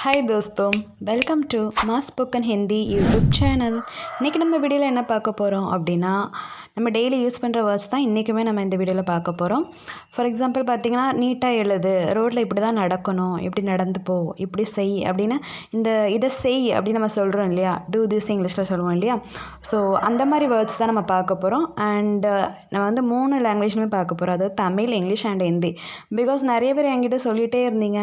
Hi தோஸ்தோ welcome to mass spoken Hindi YouTube channel இன்றைக்கி நம்ம வீடியோவில் என்ன பார்க்க போகிறோம் அப்படின்னா நம்ம டெய்லி யூஸ் பண்ணுற வேர்ட்ஸ் தான் இன்றைக்குமே நம்ம இந்த வீடியோவில் பார்க்க போகிறோம் ஃபார் எக்ஸாம்பிள் பார்த்தீங்கன்னா நீட்டாக எழுது ரோட்டில் இப்படி தான் நடக்கணும் இப்படி நடந்து போ இப்படி செய் அப்படின்னு இந்த இதை செய் அப்படின்னு நம்ம சொல்கிறோம் இல்லையா? டூ திஸ் இங்கிலீஷில் சொல்லுவோம் இல்லையா? ஸோ அந்த மாதிரி வேர்ட்ஸ் தான் நம்ம பார்க்க போகிறோம் அண்டு நம்ம வந்து மூணு லாங்குவேஜ்லையுமே பார்க்க போகிறோம் அதாவது Tamil English and Hindi. Because நிறைய பேர் என்கிட்ட சொல்லிகிட்டே இருந்தீங்க.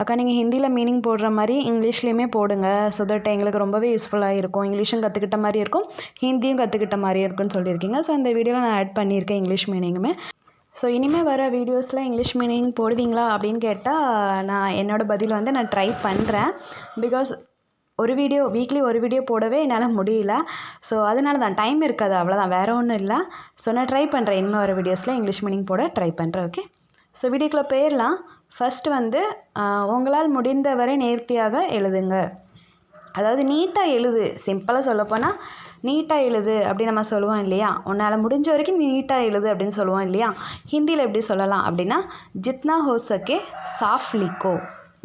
அக்கா நீங்கள் ஹிந்தியில் மீனிங் போடுற மாதிரி இங்கிலீஷ்லேயுமே போடுங்க. ஸோ தட் எங்களுக்கு ரொம்பவே யூஸ்ஃபுல்லாக இருக்கும். இங்கிலீஷும் கற்றுக்கிட்ட மாதிரி இருக்கும். ஹிந்தியும் கற்றுக்கிட்ட மாதிரி இருக்கும்னு சொல்லியிருக்கீங்க. ஸோ இந்த வீடியோவில் நான் ஆட் பண்ணியிருக்கேன் இங்கிலீஷ் மீனிங்குமே ஸோ இனிமேல் வர வீடியோஸில் இங்கிலீஷ் மீனிங் போடுவீங்களா அப்படின்னு கேட்டால் நான் என்னோடய பதில் வந்து நான் ட்ரை பண்ணுறேன் பிகாஸ் ஒரு வீடியோ வீக்லி ஒரு வீடியோ போடவே என்னால் முடியல. ஸோ அதனால தான் டைம் இருக்காது அவ்வளோதான் வேறு ஒன்றும் இல்லை. ஸோ நான் ட்ரை பண்ணுறேன் இனிமேல் வர வீடியோஸில் இங்கிலீஷ் மீனிங் போட ட்ரை பண்ணுறேன் ஓகே ஸோ வீடியோக்குள்ளே போயிடலாம். ஃபஸ்ட்டு வந்து உங்களால் முடிந்தவரை நேர்த்தியாக எழுதுங்க. அதாவது நீட்டாக எழுது. சிம்பிளாக சொல்லப்போனால் நீட்டாக எழுது அப்படின்னு நம்ம சொல்லுவோம் இல்லையா? உன்னால் முடிஞ்ச வரைக்கும் நீட்டாக எழுது அப்படின்னு சொல்லுவோம் இல்லையா? ஹிந்தியில் எப்படி சொல்லலாம் அப்படின்னா ஜித்னா ஹோ சக்கே சாஃப் லிக்கோ.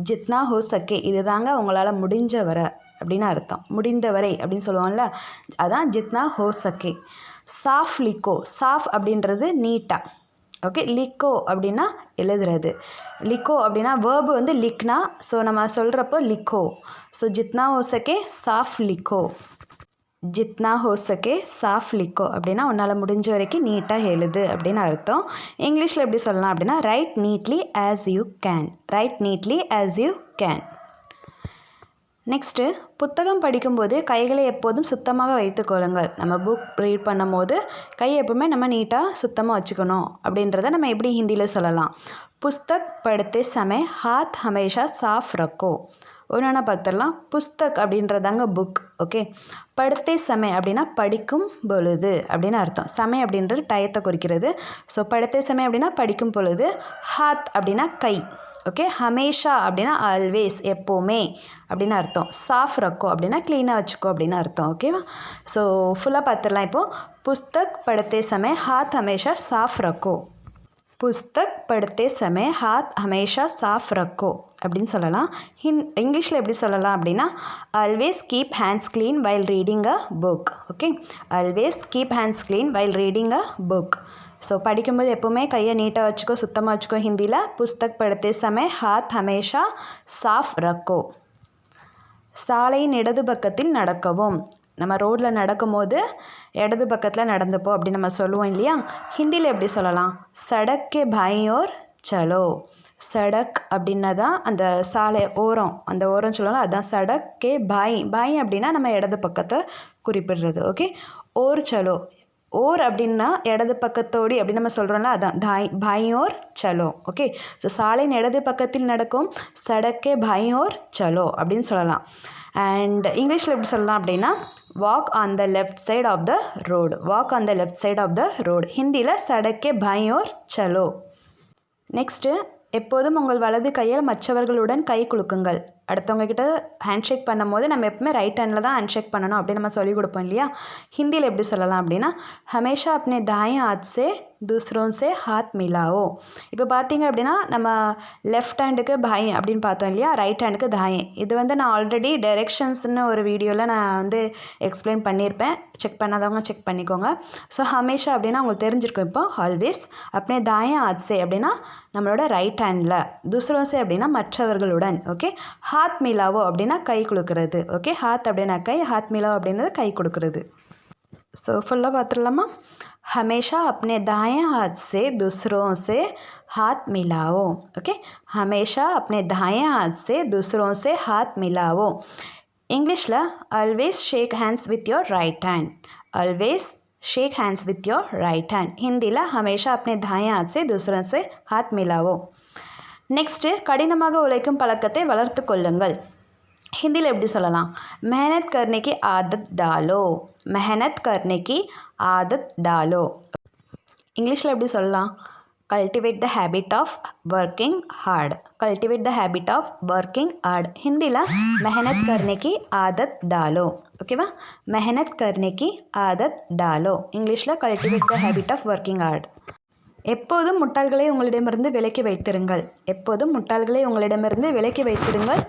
ஜித்னா ஹோ சக்கே இதுதாங்க உங்களால் முடிஞ்ச வரை அப்படின்னு அர்த்தம். முடிந்தவரை அப்படின்னு சொல்லுவோம்ல? அதான் ஜித்னா ஹோ சக்கே சாஃப் லிக்கோ. சாஃப் அப்படின்றது நீட்டாக ஓகே லிக்கோ அப்படின்னா எழுதுறது. லிக்கோ அப்படின்னா வேர்பு வந்து லிக்னா ஸோ நம்ம சொல்கிறப்போ லிக்கோ ஸோ ஜித்னா ஹோ சாஃப் லிக்கோ ஜித்னா ஹோ சாஃப் லிக்கோ அப்படின்னா உன்னால் முடிஞ்ச வரைக்கும் நீட்டாக எழுது அப்படின்னு அர்த்தம். இங்கிலீஷில் எப்படி சொல்லலாம் அப்படின்னா write neatly as you can write neatly as you can next புத்தகம் படிக்கும்போது கைகளை எப்போதும் சுத்தமாக வைத்துக்கொள்ளுங்கள் நம்ம புக் ரீட் பண்ணும்போது கையை எப்பவுமே நம்ம நீட்டாக சுத்தமாக வச்சுக்கணும் அப்படின்றத நம்ம எப்படி ஹிந்தியில் சொல்லலாம்? புஸ்தக் படுத்தே சமய ஹாத் ஹமேஷா சாஃப் ரக்கோ. ஒன்று பார்த்துடலாம் புஸ்தக் அப்படின்றதாங்க புக் ஓகே படுத்தே சமய அப்படின்னா படிக்கும் பொழுது அப்படின்னு அர்த்தம். சமை அப்படின்றது டயத்தை குறிக்கிறது. ஸோ படுத்தே சமய அப்படின்னா படிக்கும் பொழுது ஹாத் அப்படின்னா கை. ஓகே ஹமேஷா அப்படின்னா ஆல்வேஸ் எப்போவுமே அப்படின்னு அர்த்தம். சாஃப் ரக்கோ அப்படின்னா க்ளீனாக வச்சுக்கோ அப்படின்னு அர்த்தம். ஓகேவா ஸோ ஃபுல்லாக பார்த்துடலாம் இப்போது புஸ்தக் படுத்த சமய ஹாத் ஹமேஷா சாஃப் ரக்கோ. புஸ்தக் படுத்தே சமய ஹாத் ஹமேஷா சாஃப் ரக்கோ அப்படின்னு சொல்லலாம். ஹின் இங்கிலீஷில் எப்படி சொல்லலாம் அப்படின்னா always keep hands clean while reading a book okay always keep hands clean while reading a book so படிக்கும்போது எப்போவுமே கையை நீட்டாக வச்சுக்கோ சுத்தமாக வச்சுக்கோ ஹிந்தியில் புஸ்தக் படுத்தே சமய ஹாத் ஹமேஷா சாஃப் ரக்கோ. சாலையின் இடது பக்கத்தில் நடக்கவும். நம்ம ரோட்டில் நடக்கும்போது இடது பக்கத்தில் நடந்துப்போம் அப்படின்னு நம்ம சொல்லுவோம் இல்லையா? ஹிந்தியில் எப்படி சொல்லலாம்? சடக்கே பாயோர் சலோ. சடக் அப்படின்னா தான் அந்த சாலை ஓரம். அந்த ஓரம் சொல்லலாம் அதுதான் சடக்கே பாய். பாய் அப்படின்னா நம்ம இடது பக்கத்தை குறிப்பிடுறது ஓகே ஓர் சலோ. ஓர் அப்படின்னா இடது பக்கத்தோடி அப்படின்னு நம்ம சொல்கிறோம்ல அதான் தாய் பாயோர் சலோ. ஓகே ஸோ சாலையின் இடது பக்கத்தில் நடக்கும் சடக்கே பாயோர் சலோ அப்படின்னு சொல்லலாம். அண்ட் இங்கிலீஷில் எப்படி சொல்லலாம் அப்படின்னா walk on the left side of the road walk on the left side of the road ஹிந்தியில் சடக்கே பயோர் சலோ. நெக்ஸ்ட்டு எப்போதும் உங்கள் வலது கையால் மற்றவர்களுடன் கை குலுக்குங்கள். அடுத்தவங்க கிட்ட ஹேண்ட்ஷேக் பண்ணும்போது நம்ம எப்பவுமே ரைட் ஹேண்டில் தான் ஹேண்ட்ஷேக் பண்ணணும் அப்படின்னு நம்ம சொல்லிக் கொடுப்போம் இல்லையா? ஹிந்தியில் எப்படி சொல்லலாம் அப்படின்னா ஹமேஷா அப்னே தாய் ஹாத் சே தூசரோன் சே ஹாத் மிலாவோ. இப்போ பார்த்தீங்க அப்படின்னா நம்ம லெஃப்ட் ஹேண்டுக்கு பாய் அப்படின்னு பார்த்தோம் இல்லையா? ரைட் ஹேண்டுக்கு தாயே. இது வந்து நான் ஆல்ரெடி டைரெக்ஷன்ஸ்னு ஒரு வீடியோவில் நான் வந்து எக்ஸ்பிளைன் பண்ணியிருப்பேன் செக் பண்ணாதவங்க செக் பண்ணிக்கோங்க. ஸோ ஹமேஷா அப்படின்னா உங்களுக்கு தெரிஞ்சிருக்கும் இப்போ. ஆல்வேஸ் அப்படியே தாயே ஆத்சே அப்படின்னா நம்மளோட ரைட் ஹேண்டில் துசரோசே அப்படின்னா மற்றவர்களுடன். ஓகே ஹா ஹாத் மிலாவோ அப்படின்னா கை கொடுக்குறது. ஓகே ஹாத் அப்படின்னா கை ஹாத் மிலாவோ அப்படின்றது கை கொடுக்குறது. सो फुल्ला पात्रलमा हमेशा अपने दाएँ हाथ से दूसरों से हाथ मिलाओ ओके हमेशा अपने दाएँ हाथ से दूसरों से हाथ मिलाओ इंग्लिशला always shake hands with your right hand always shake hands with your right hand हिंदीला हमेशा अपने दाएँ हाथ से दूसरों से हाथ मिलाओ நெக்ஸ்ட்டு கடினமாக உழைக்கும் பழக்கத்தை வளர்த்து கொள்ளுங்கள். ஹிந்தியில் எப்படி சொல்லலாம்? மெஹனத் கர்னிக்கு ஆதத் டாலோ. மெஹனத் கர்னிக்கு ஆதத் டாலோ. இங்கிலீஷில் எப்படி சொல்லலாம்? Cultivate the habit of working hard cultivate the habit of working hard ஹிந்தியில் மெஹனத் கர்னிக்கு ஆதத் டாலோ. ஓகேவா மெஹனத் கர்னிக்கு ஆதத் டாலோ. இங்கிலீஷில் cultivate the habit of working hard எப்போதும் முட்டாள்களை உங்களிடமிருந்து விலக்கி வைத்திருங்கள். எப்போதும் முட்டாள்களை உங்களிடமிருந்து விலக்கி வைத்திருங்கள்.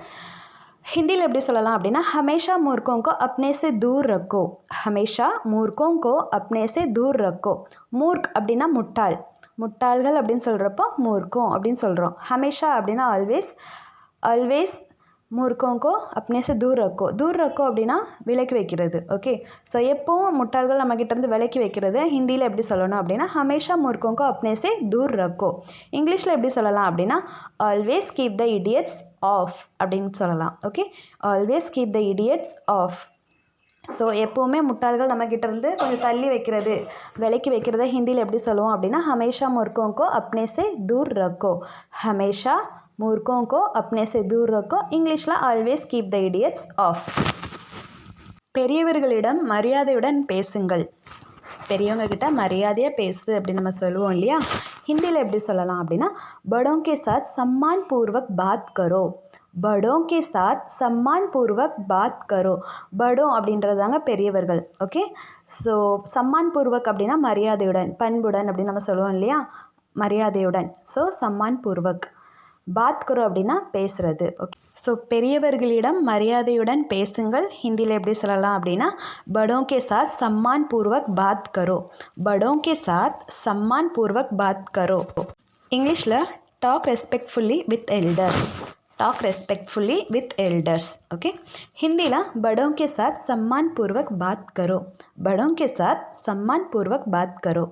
ஹிந்தியில் எப்படி சொல்லலாம் அப்படின்னா ஹமேஷா மூர்க்கோங்கோ அப்னே சே தூர் ரக்கோ. ஹமேஷா மூர்க்கோங்கோ அப்னே சே தூர் ரக்கோ. மூர்க் அப்படின்னா முட்டாள். முட்டாள்கள் அப்படின்னு சொல்கிறப்போ மூர்க்கோம் அப்படின்னு சொல்கிறோம் ஹமேஷா அப்படின்னா ஆல்வேஸ் ஆல்வேஸ் மூர்க்கோங்கோ அப்னே சே தூர் ரக்கோ. தூர் ரக்கோ அப்படின்னா விலக்கி வைக்கிறது ஓகே ஸோ எப்போவும் முட்டாள்கள் நம்மக்கிட்டேருந்து விலக்கி வைக்கிறது ஹிந்தியில் எப்படி சொல்லணும் அப்படின்னா ஹமேஷா மூர்க்கோங்கோ அப்னே சே தூர் ரக்கோ. இங்கிலீஷில் எப்படி சொல்லலாம் அப்படின்னா always keep the idiots off அப்படின்னு சொல்லலாம் okay always keep the idiots off so எப்போவுமே முட்டாள்கள் நம்மக்கிட்டேருந்து கொஞ்சம் தள்ளி வைக்கிறது விலைக்கு வைக்கிறத ஹிந்தியில் எப்படி சொல்லுவோம் அப்படின்னா ஹமேஷா முர்க்கோங்கோ அப்னே சே தூர் ரக்கோ. ஹமேஷா மூர்க்கோங்கோ அப்னே சே தூர் ரக்கோ இங்கிலீஷில் always keep the idiots off பெரியவர்களிடம் மரியாதையுடன் பேசுங்கள் பெரியவங்க கிட்ட மரியாதையாக பேசு அப்படின்னு நம்ம சொல்லுவோம் இல்லையா ஹிந்தியில் எப்படி சொல்லலாம் அப்படின்னா படோं के साथ सम्मान पूर्वक बात करो படோं के साथ सम्मान पूर्वक बात करो படோ அப்படின்றதாங்க பெரியவர்கள் ஓகே ஸோ சம்மான் பூர்வக் அப்படின்னா மரியாதையுடன் பண்புடன் அப்படின்னு நம்ம சொல்லுவோம் இல்லையா மரியாதையுடன் ஸோ சம்மான் பூர்வக் பாத் கரோ அப்படின்னா பேசுறது ஓகே ஸோ பெரியவர்களிடம் மரியாதையுடன் பேசுங்கள் ஹிந்தியில் எப்படி சொல்லலாம் அப்படின்னா படோं के साथ सम्मान पूर्वक बात करो बड़ों के साथ सम्मान पूर्वक बात करो இங்கிலீஷில் talk respectfully with elders talk respectfully with elders okay हिंदीला बड़ों के साथ सम्मान पूर्वक बात करो बड़ों के साथ सम्मान पूर्वक बात करो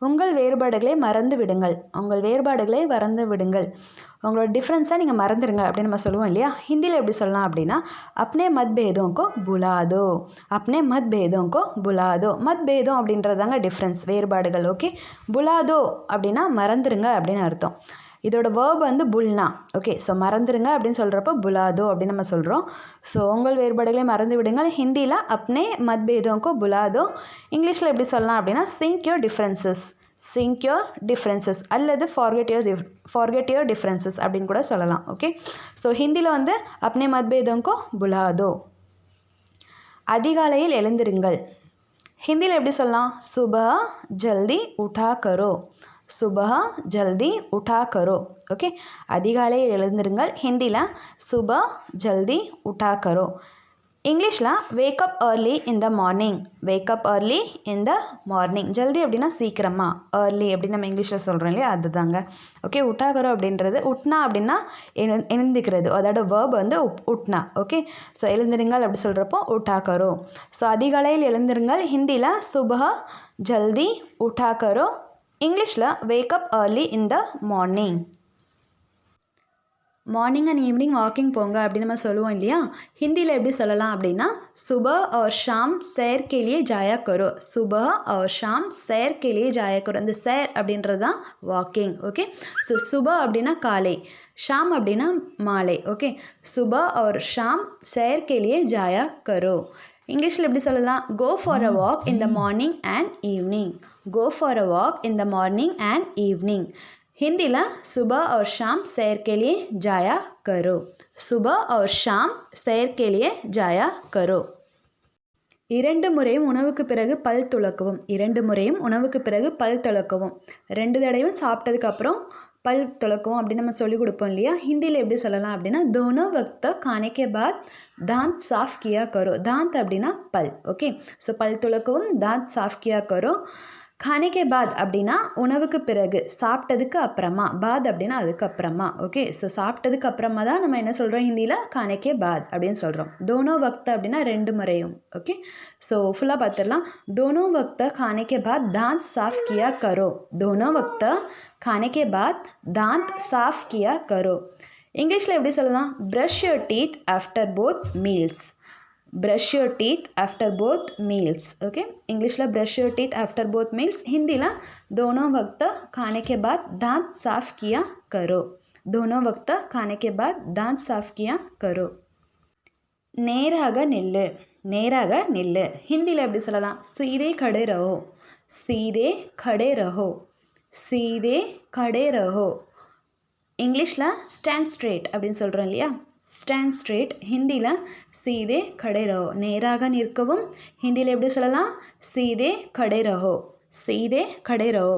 உங்கள் வேறுபாடுகளை மறந்து விடுங்கள். உங்கள் வேறுபாடுகளை மறந்து விடுங்கள். உங்களோட டிஃப்ரென்ஸை நீங்கள் மறந்துடுங்க அப்படின்னு நம்ம சொல்லுவோம் இல்லையா? ஹிந்தியில் எப்படி சொல்லலாம் அப்படின்னா அப்னே மத் பேதோங்கோ புலாதோ. அப்னே மத் பேதோங்கோ புலாதோ. மத் பேதம் அப்படின்றதாங்க டிஃப்ரென்ஸ் வேறுபாடுகள் ஓகே புலாதோ அப்படின்னா மறந்துடுங்க அப்படின்னு அர்த்தம். இதோட வேர்ப் வந்து புல்னா. ஓகே ஸோ மறந்துடுங்க அப்படின்னு சொல்கிறப்போ புலாதோ அப்படின்னு நம்ம சொல்கிறோம் ஸோ உங்கள் வேறுபாடுகளை மறந்து விடுங்கள். ஹிந்தியில் அப்னே மத்பேதோங்கோ புலாதோ. இங்கிலீஷில் எப்படி சொல்லலாம் அப்படின்னா sink your differences sink your differences அல்லது forget your diff forget your differences அப்படின்னு கூட சொல்லலாம். ஓகே ஸோ ஹிந்தியில் வந்து அப்னே மத்பேதோங்கோ புலாதோ. அதிகாலையில் எழுந்திருங்கள். ஹிந்தியில் எப்படி சொல்லலாம்? சுபா ஜல்தி உட்டா கரோ சுபா ஜல்தி உட்டா கரோ ஓகே? அதிகாலையில் எழுந்திருங்கள். ஹிந்தியில் சுபா ஜல்தி உட்டா கரோ இங்கிலீஷில் wake up early in the morning wake up early in the morning ஜல்தி அப்படின்னா சீக்கிரமாக ஏர்லி அப்படின்னு நம்ம இங்கிலீஷில் சொல்கிறோம் இல்லையா? அதுதாங்க. ஓகே? உட்டாகரோ அப்படின்றது உட்னா அப்படின்னா எழு எழுந்திக்கிறது. அதோட வேர்ப் வந்து உப் உட்னா. ஓகே? ஸோ எழுந்திருங்கள் அப்படி சொல்கிறப்போ உட்டாகரோ ஸோ அதிகாலையில் எழுந்திருங்கள். ஹிந்தியில் சுபஹ ஜல்தி உட்டாகரோ இங்கிலீஷில் wake up early in the morning morning and evening walking போங்க அப்படின்னு நம்ம சொல்லுவோம் இல்லையா ஹிந்தியில் எப்படி சொல்லலாம் அப்படின்னா சுபஹ் और शाम सैर के लिए जाया करो सुबह और शाम सैर के लिए जाया करो இந்த சேர் அப்படின்றது தான் வாக்கிங் ஓகே ஸோ சுப அப்படின்னா காலை ஷாம் அப்படின்னா மாலை ஓகே சுப और शाम सैर के लिए जाया करो இங்கிலீஷில் எப்படி சொல்லலாம் go for a walk in the morning and evening go for a walk in the morning and evening हिंदीला सुबह और शाम सैर के लिए जाया करो सुबह और शाम सैर के लिए जाया करो இரண்டு முறையும் உணவுக்கு பிறகு பல் துலக்கவும் இரண்டு முறையும் உணவுக்கு பிறகு பல் துலக்கவும் ரெண்டு தடவையும் சாப்பிட்டதுக்கு அப்புறம் பல் துலக்கவும் அப்படின்னு நம்ம சொல்லி கொடுப்போம் இல்லையா? ஹிந்தியில் எப்படி சொல்லலாம் அப்படின்னா தோனோ வக்த காணிக்கே பாத் தாந்த் சாஃப் கியா கரோ. தாந்த் அப்படின்னா பல் ஓகே ஸோ பல் துலக்கவும் தாந்த் சாஃப் கியா கரோ. கானேகே பாத் அப்படின்னா உணவுக்கு பிறகு சாப்பிட்டதுக்கு அப்புறமா. பாத் அப்படின்னா அதுக்கப்புறமா ஓகே ஸோ சாப்பிட்டதுக்கு அப்புறமா தான் நம்ம என்ன சொல்கிறோம் ஹிந்தியில்? கானேகே பாத் அப்படின்னு சொல்கிறோம் தோனோ வக்த அப்படின்னா ரெண்டு முறையும் ஓகே ஸோ ஃபுல்லாக பார்த்துடலாம் தோனோ வக்த கானேகே பாத் தாந்த் சாஃப் கியா கரோ. தோனோ வக்த கானேகே பாத் தாந்த் சாஃப் கியா கரோ இங்கிலீஷில் எப்படி சொல்லலாம் brush your teeth after both meals brush your teeth after both meals okay English La brush your teeth after both meals Hindi ला दोनों वक्त खाने के बाद दांत साफ किया करो दोनों वक्त खाने के बाद दांत साफ किया करो நேராக நில்லு நேராக நில்லு ஹிந்தியில் எப்படி சொல்லலாம் சீதே கடை ரஹோ சீதே கடை ரஹோ சீதே கடை ரஹோ இங்கிலீஷில் ஸ்டாண்ட் ஸ்ட்ரேட் அப்படின்னு சொல்கிறோம் இல்லையா? ஸ்டாண்ட் ஸ்ட்ரேட் ஹிந்தியில் சீதே கடை ரஹோ நேராக நிற்கவும் ஹிந்தியில் எப்படி சொல்லலாம்? சீதே கடை ரஹோ சீதே கடை ரஹோ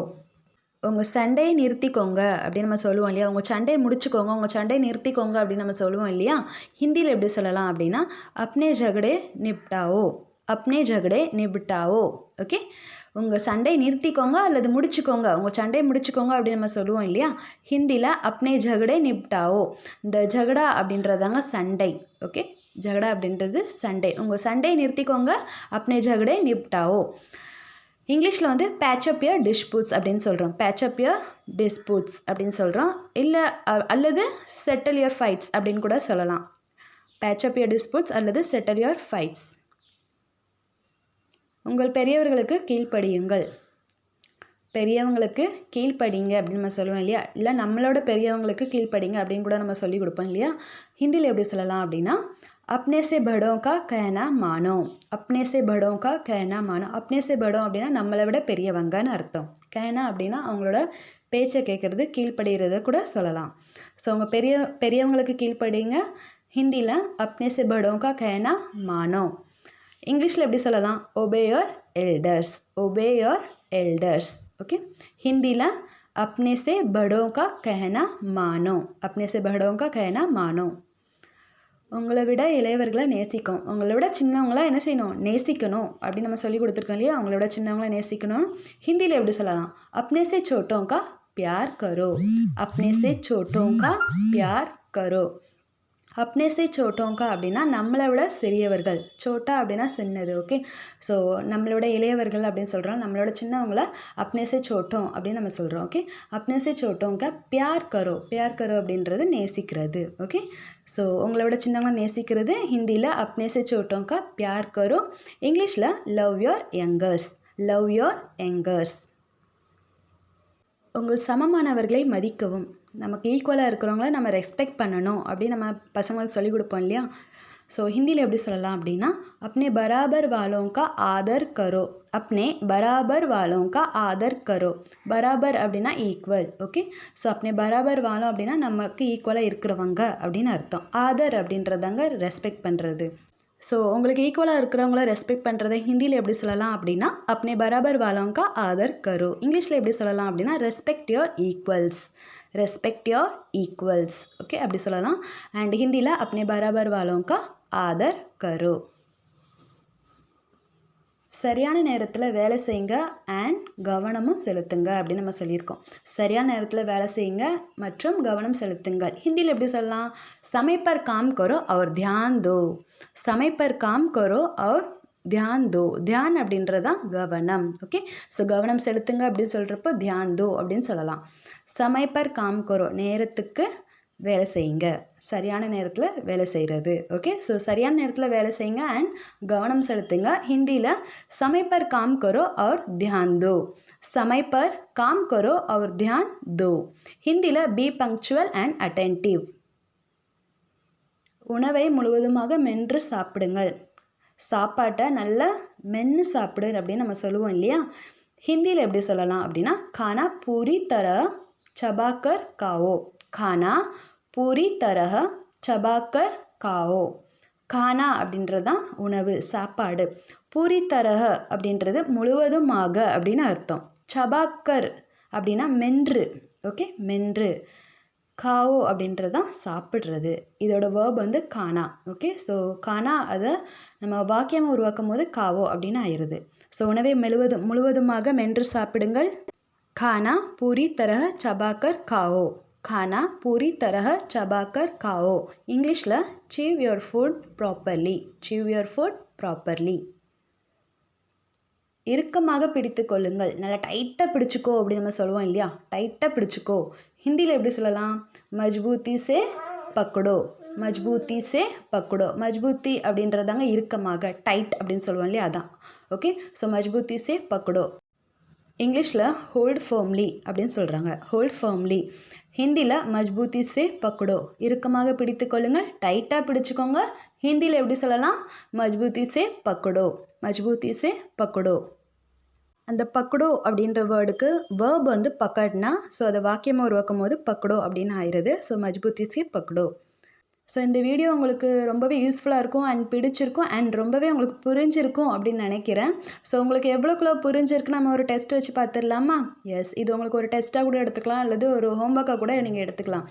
உங்கள் சண்டையை நிறுத்திக்கோங்க அப்படின்னு நம்ம சொல்லுவோம் இல்லையா? உங்கள் சண்டையை முடிச்சுக்கோங்க. உங்கள் சண்டையை நிறுத்திக்கோங்க அப்படின்னு நம்ம சொல்லுவோம் இல்லையா? ஹிந்தியில் எப்படி சொல்லலாம் அப்படின்னா அப்னே ஜகடே நிப்டாவோ. அப்னே ஜகடே நிப்டாவோ. ஓகே? உங்கள் சண்டையை நிறுத்திக்கோங்க அல்லது முடிச்சுக்கோங்க. உங்கள் சண்டையை முடிச்சுக்கோங்க அப்படின்னு நம்ம சொல்லுவோம் இல்லையா? ஹிந்தியில் அப்னே ஜகடே நிப்டாவோ. இந்த ஜகடா அப்படின்றதாங்க சண்டை. ஓகே? ஜகடா அப்படின்றது சண்டை. உங்கள் சண்டையை நிறுத்திக்கோங்க. அப்னே ஜகடே நிப்டாவோ. இங்கிலீஷில் வந்து பேச்சப் யர் டிஸ்பூட்ஸ் அப்படின்னு சொல்கிறோம் பேச்சப் யர் டிஸ்பூட்ஸ் அப்படின்னு சொல்கிறோம் இல்லை அல்லது செட்டில் இயர் ஃபைட்ஸ் அப்படின்னு கூட சொல்லலாம். பேச்சப் யர் டிஸ்பூட்ஸ் அல்லது செட்டில் இயர் ஃபைட்ஸ் உங்கள் பெரியவர்களுக்கு கீழ்ப்படியுங்கள். பெரியவங்களுக்கு கீழ்ப்படிங்க அப்படின்னு நம்ம சொல்லுவோம் இல்லையா? இல்லை நம்மளோட பெரியவங்களுக்கு கீழ்ப்படிங்க அப்படின்னு கூட நம்ம சொல்லி கொடுப்போம் இல்லையா? ஹிந்தியில் எப்படி சொல்லலாம் அப்படின்னா அப்னே சே படோ கா கேனா மானோ. அப்னே சே படோ கா கேனா மானோ. அப்னே சே படோ அப்படின்னா நம்மளை விட பெரியவங்கன்னு அர்த்தம். கேனா அப்படின்னா அவங்களோட பேச்சை கேட்குறது கீழ்ப்படுகிறத கூட சொல்லலாம். ஸோ அவங்க பெரிய பெரியவங்களுக்கு கீழ்ப்படிங்க. ஹிந்தியில் அப்னே சே படோ கா கேனா மானோ. இங்கிலீஷில் எப்படி சொல்லலாம் obey your elders obey your elders okay ஹிந்தியில் अपने से बड़ों का कहना मानो अपने से बड़ों का कहना मानो உங்களை விட இளையவர்களை நேசிக்கும் உங்களை விட சின்னவங்கள என்ன செய்யணும் நேசிக்கணும் அப்படின்னு நம்ம சொல்லி கொடுத்துருக்கோம் இல்லையா அவங்கள விட சின்னவங்கள நேசிக்கணும் ஹிந்தியில் எப்படி சொல்லலாம் अपने से छोटों का प्यार करो अपने से छोटों का प्यार करो அப்னே சே சோட்டோங்கா அப்படின்னா நம்மளை விட சிறியவர்கள். சோட்டா அப்படின்னா சின்னது ஓகே ஸோ நம்மளோட இளையவர்கள் அப்படின்னு சொல்கிறோம் நம்மளோட சின்னவங்கள அப்னே சே சோட்டோம் அப்படின்னு நம்ம சொல்கிறோம் ஓகே அப்னே சே சோட்டோங்க பியார் கரோ பியார் கரோ அப்படின்றது நேசிக்கிறது ஓகே ஸோ உங்களோட சின்னவங்க நேசிக்கிறது ஹிந்தியில் அப்னே சே சோட்டோங்கா பியார் கரோ இங்கிலீஷில் love your youngers love your youngers. உங்கள் சமமானவர்களை மதிக்கவும். நமக்கு ஈக்குவலாக இருக்கிறவங்கள நம்ம ரெஸ்பெக்ட் பண்ணணும் அப்படின்னு நம்ம பசங்களுக்கு சொல்லிக் கொடுப்போம் இல்லையா? ஸோ ஹிந்தியில் எப்படி சொல்லலாம் அப்படின்னா அப்னே பராபர் வாலோங்கா ஆதர் கரோ. அப்னே பராபர் வாலோங்கா ஆதர் கரோ. பராபர் அப்படின்னா ஈக்குவல் ஓகே ஸோ அப்னே பராபர் வாலம் அப்படின்னா நமக்கு ஈக்குவலாக இருக்கிறவங்க அப்படின்னு அர்த்தம். ஆதர் அப்படின்றதாங்க ரெஸ்பெக்ட் பண்ணுறது ஸோ உங்களுக்கு ஈக்குவலாக இருக்கிறவங்கள ரெஸ்பெக்ட் பண்ணுறதை ஹிந்தியில் எப்படி சொல்லலாம் அப்படின்னா அப்னே பராபர் வாலோங்க ஆதர் கரு. இங்கிலீஷில் எப்படி சொல்லலாம் அப்படின்னா respect your equals respect your equals okay அப்படி சொல்லலாம். அண்ட் ஹிந்தியில் அப்னே பராபர் வாலோங்க ஆதர் கரு. சரியான நேரத்தில் வேலை செய்யுங்க அண்ட் கவனமும் செலுத்துங்க அப்படின்னு நம்ம சொல்லியிருக்கோம். சரியான நேரத்தில் வேலை செய்யுங்க மற்றும் கவனம் செலுத்துங்கள். ஹிந்தியில் எப்படி சொல்லலாம்? சமைப்பர் காம் கரோ அவர் தியான் தோ. சமைப்பர் காம் கரோ அவர் தியான் தோ. தியான் அப்படின்றதான் கவனம். ஓகே? ஸோ கவனம் செலுத்துங்க அப்படின்னு சொல்கிறப்போ தியான் தோ அப்படின்னு சொல்லலாம். சமைப்பர் காம் கரோ நேரத்துக்கு வேலை செய்யுங்க சரியான நேரத்தில் வேலை செய்கிறது ஓகே ஸோ சரியான நேரத்தில் வேலை செய்யுங்க அண்ட் கவனம் செலுத்துங்க ஹிந்தியில் சமைப்பர் காம் கரோ और ध्यान दो समय पर काम करो और ध्यान दो ஹிந்தியில் பி பங்க்சுவல் அண்ட் அட்டென்டிவ் உணவை முழுவதுமாக மென்று சாப்பிடுங்கள் சாப்பாட்டை நல்லா மென்று சாப்பிடு அப்படின்னு நம்ம சொல்லுவோம் இல்லையா ஹிந்தியில் எப்படி சொல்லலாம் அப்படின்னா खाना पूरी तरह चबाकर खाओ खाना பூரி தரக சபாக்கர் காவோ. கானா அப்படின்றது தான் உணவு சாப்பாடு. பூரி தரக அப்படின்றது முழுவதுமாக அப்படின்னு அர்த்தம். சபாக்கர் அப்படின்னா மென்று ஓகே? மென்று. காவோ அப்படின்றது தான் சாப்பிட்றது. இதோட வேர்ப் வந்து கானா ஓகே? ஸோ கானா அதை நம்ம வாக்கியம் உருவாக்கும் போது காவோ அப்படின்னு ஆயிடுது. ஸோ உணவை முழுவதும் முழுவதுமாக மென்று சாப்பிடுங்கள். கானா பூரி தரஹ சபாக்கர் காவோ. ખાના પૂરી તરહ ચબાકર ખાઓ ઇંગ્લિશில் chew your food properly chew your food properly இறுக்கமாக பிடித்து கொள்ளுங்கள். நல்லா டைட்டாக பிடிச்சிக்கோ அப்படின்னு நம்ம சொல்லுவோம் இல்லையா? டைட்டாக பிடிச்சிக்கோ. ஹிந்தியில் எப்படி சொல்லலாம்? மஜ்பூத்தி சே பக்குடோ. மஜ்பூத்தி சே பக்குடோ. மஜ்பூத்தி அப்படின்றதாங்க இறுக்கமாக டைட் அப்படின்னு சொல்லுவோம் இல்லையா? அதான். ஓகே ஸோ மஜ்பூத்தி சே பக்குடோ. இங்கிலீஷில் ஹோல்ட் ஃபர்ம்லி அப்படின்னு சொல்கிறாங்க ஹோல்ட் ஃபர்ம்லி ஹிந்தியில் மஜ்பூத்தி சே பக்கடோ. இறுக்கமாக பிடித்து கொள்ளுங்கள். டைட்டாக பிடிச்சிக்கோங்க. ஹிந்தியில் எப்படி சொல்லலாம்? மஜ்பூத்தி சே பக்கடோ. மஜ்பூத்தி சே பக்குடோ. அந்த பக்குடோ அப்படின்ற வேர்டுக்கு வேர்ப் வந்து பக்கட்னா ஸோ அதை வாக்கியமாக உருவாக்கும் போது பக்கடோ அப்படின்னு ஆயிடுது. ஸோ மஜ்பூத்தி சே பக்கடோ. ஸோ இந்த வீடியோ உங்களுக்கு ரொம்பவே யூஸ்ஃபுல்லாக இருக்கும் அண்ட் பிடிச்சிருக்கும் அண்ட் ரொம்பவே உங்களுக்கு புரிஞ்சிருக்கும் அப்படின்னு நினைக்கிறேன். ஸோ உங்களுக்கு எவ்வளோக்குள்ள புரிஞ்சிருக்கு நம்ம ஒரு டெஸ்ட் வச்சு பார்த்துடலாமா? எஸ் இது உங்களுக்கு ஒரு டெஸ்ட்டாக கூட எடுத்துக்கலாம் அல்லது ஒரு ஹோம்ஒர்க்காக கூட நீங்கள் எடுத்துக்கலாம்.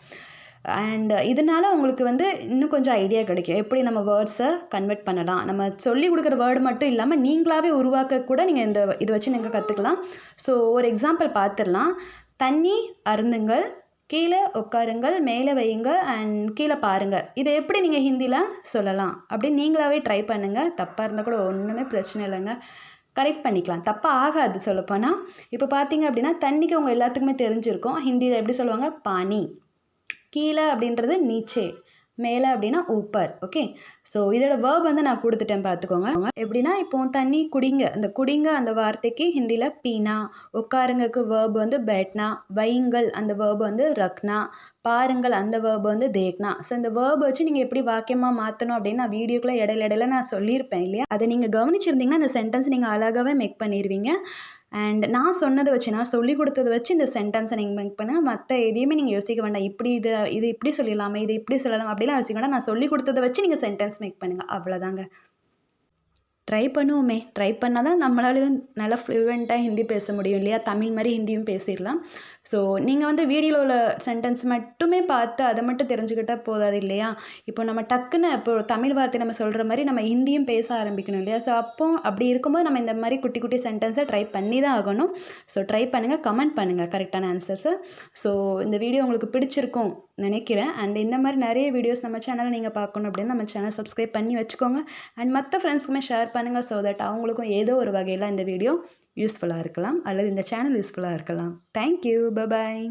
அண்ட் இதனால் உங்களுக்கு வந்து இன்னும் கொஞ்சம் ஐடியா கிடைக்கும். எப்படி நம்ம வேர்ட்ஸை கன்வெர்ட் பண்ணலாம்? நம்ம சொல்லி கொடுக்குற வேர்டு மட்டும் இல்லாமல் நீங்களாகவே உருவாக்க கூட நீங்கள் இந்த இதை வச்சு நீங்கள் கற்றுக்கலாம் ஸோ ஒரு எக்ஸாம்பிள் பார்த்துடலாம். தண்ணி அருந்துங்கள் கீழே உட்காருங்கள் மேலே வையுங்க அண்ட் கீழே பாருங்கள். இதை எப்படி நீங்கள் ஹிந்தியில் சொல்லலாம்? அப்படின்னு நீங்களாகவே ட்ரை பண்ணுங்கள் தப்பாக இருந்தால் கூட ஒன்றுமே பிரச்சனை இல்லைங்க. கரெக்ட் பண்ணிக்கலாம். தப்பாக ஆகாது சொல்லப்போனால் இப்போ பார்த்தீங்க அப்படின்னா தண்ணிக்கு உங்கள் எல்லாத்துக்குமே தெரிஞ்சிருக்கும். ஹிந்தியில் எப்படி சொல்லுவாங்க? பானி கீழே அப்படின்றது நீச்சே. மேலே அப்படின்னா ஊப்பர் ஓகே ஸோ இதோட வேர்ப் வந்து நான் கொடுத்துட்டேன் பார்த்துக்கோங்க. எப்படின்னா இப்போ தண்ணி குடிங்க. அந்த குடிங்க அந்த வார்த்தைக்கு ஹிந்தியில் பீனா. உட்காருங்கக்கு வேர்ப் வந்து பேட்னா. வைங்கள் அந்த வேர்ப் வந்து ரக்னா. பாருங்கள் அந்த வேர்ப் வந்து தேக்னா ஸோ இந்த வேர்ப் வச்சு நீங்கள் எப்படி வாக்கியமாக மாற்றணும் அப்படின்னு நான் வீடியோக்குள்ளே இடையில இடையில நான் சொல்லியிருப்பேன் இல்லையா? அதை நீங்கள் கவனிச்சிருந்தீங்கன்னா அந்த சென்டென்ஸ் நீங்கள் அழகாகவே மேக் பண்ணிடுவீங்க அண்ட் நான் சொன்னதை வச்சு நான் சொல்லி கொடுத்ததை வச்சு இந்த சென்டென்ஸை நீங்கள் மேக் பண்ணுங்கள் மற்ற எதையுமே நீங்கள் யோசிக்க வேண்டாம். இப்படி இது இது இப்படி சொல்லிடலாமே இது இப்படி சொல்லலாம் அப்படிலாம் யோசிக்க வேண்டாம். நான் சொல்லி கொடுத்ததை வச்சு நீங்கள் சென்டென்ஸ் மேக் பண்ணுங்கள் அவ்வளோதாங்க ட்ரை பண்ணுவோமே. ட்ரை பண்ணால் தான் நம்மளாலையும் நல்லா ஃப்ளூவெண்ட்டாக ஹிந்தி பேச முடியும் இல்லையா? தமிழ் மாதிரி ஹிந்தியும் பேசிடலாம். ஸோ நீங்கள் வந்து வீடியோவில் உள்ள சென்டென்ஸ் மட்டுமே பார்த்து அதை மட்டும் தெரிஞ்சுக்கிட்டால் போதாது இல்லையா? இப்போ நம்ம டக்குன்னு இப்போ தமிழ் வார்த்தை நம்ம சொல்கிற மாதிரி நம்ம ஹிந்தியும் பேச ஆரம்பிக்கணும் இல்லையா? ஸோ அப்போ அப்படி இருக்கும்போது நம்ம இந்த மாதிரி குட்டி குட்டி சென்டென்ஸை ட்ரை பண்ணி தான் ஆகணும். ஸோ ட்ரை பண்ணுங்கள் கமெண்ட் பண்ணுங்கள் கரெக்டான ஆன்சர்ஸை ஸோ இந்த வீடியோ உங்களுக்கு பிடிச்சிருக்கும் நினைக்கிறேன். அண்ட் இந்த மாதிரி நிறைய வீடியோஸ் நம்ம சேனலை நீங்கள் பார்க்கணும் அப்படின்னு நம்ம சேனல் சப்ஸ்கிரைப் பண்ணி வச்சுக்கோங்க. அண்ட் மற்ற ஃப்ரெண்ட்ஸ்க்குமே ஷேர் பண்ணுங்கள் ஸோ தட் அவங்களுக்கும் ஏதோ ஒரு வகையில் இந்த வீடியோ யூஸ்ஃபுல்லாக இருக்கலாம் அல்லது இந்த சேனல் யூஸ்ஃபுல்லாக இருக்கலாம். Thank you bye bye